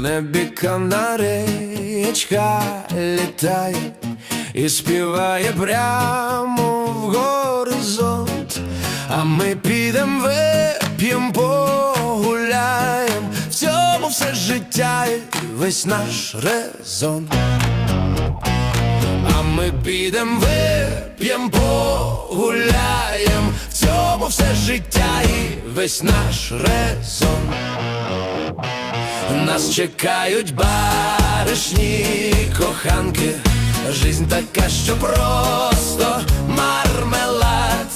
небі канаречка літає і співає прямо в горизонт. А ми підем вип'єм, погуляєм, в цьому все життя і весь наш резон. А ми підем вип'єм, погуляєм, в цьому все життя і весь наш резон. Нас чекають баришні коханки, Жизнь така, що просто мармелад.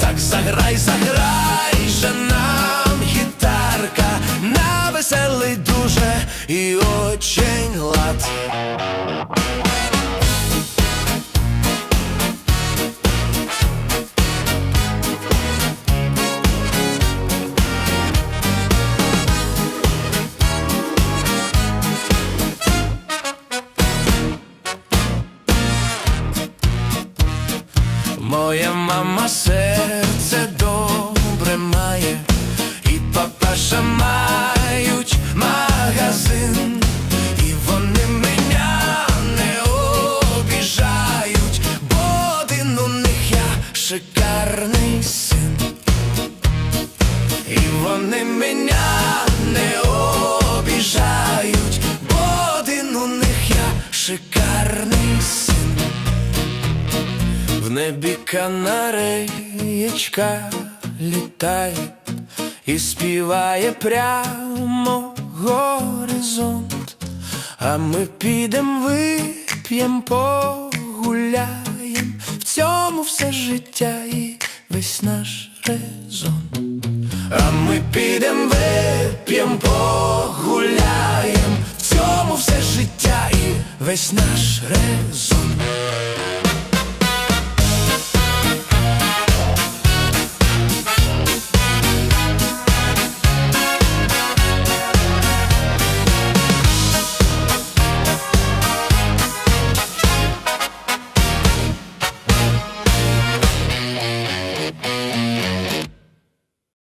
Так заграй, заграй же нам гітарка, на веселий дуже і очень Моя мама серце добре має, і папаша мають магазин, і вони мене не обіжають, бо один у них я шикарний син, і вони мене не обіжають, бо один у них я шикарний син. В небі канареєчка літає і співає прямо горизонт, а ми підем вип'єм, погуляєм, в цьому все життя і весь наш резон. А ми підем вип'єм, погуляєм, в цьому все життя і весь наш резон.